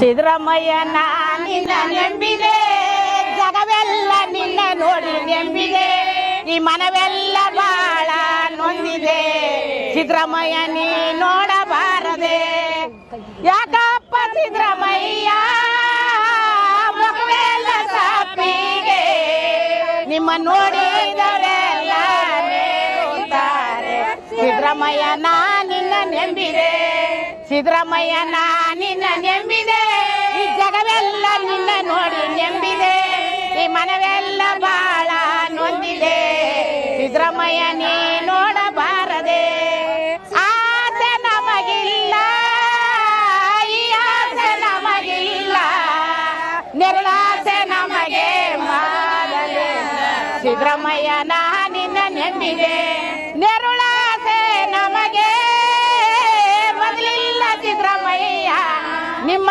ಸಿದ್ದರಾಮಯ್ಯ ನಿನ್ನ ನೆಂಬಿದೆ. ಜಗವೆಲ್ಲ ನಿನ್ನ ನೋಡಿ ನೆಂಬಿದೆ. ಈ ಮನವೆಲ್ಲ ಬಾಳ ನೊಂದಿದೆ. ಸಿದ್ದರಾಮಯ್ಯ, ನೀ ನೋಡಬಾರದೆ. ಯಾಕಪ್ಪ ಸಿದ್ದರಾಮಯ್ಯ ಮಗವೆಲ್ಲ ಸಾಪಿಗೆ. ನಿಮ್ಮ ನೋಡಿದರೆಲ್ಲ ಸಿದ್ದರಾಮಯ್ಯ, ನಾ ನಿನ್ನ ನೆಂಬಿದೆ. ಸಿದ್ದರಾಮಯ್ಯ, ನಾ ನಿನ್ನ ನೆಂಬಿದೆ. ಮನವೆಲ್ಲ ಬಾಳ ನೊಂದಿದೆ. ಸಿದ್ದರಾಮಯ್ಯ, ನೀ ನೋಡಬಾರದೆ. ಆಸೆ ನಮಗಿಲ್ಲ. ಈ ಆಸೆ ನಮಗಿಲ್ಲ. ನಿರ್ಲಾಸೆ ನಮಗೆ ಮಾಡದೆ ಸಿದ್ದರಾಮಯ್ಯ, ನಾ ನಿನ್ನ ನೆಮ್ಮಿದೆ ನೆರುಳಾಸೆ ನಮಗೆ ಬರಲಿಲ್ಲ ಸಿದ್ದರಾಮಯ್ಯ. ನಿಮ್ಮ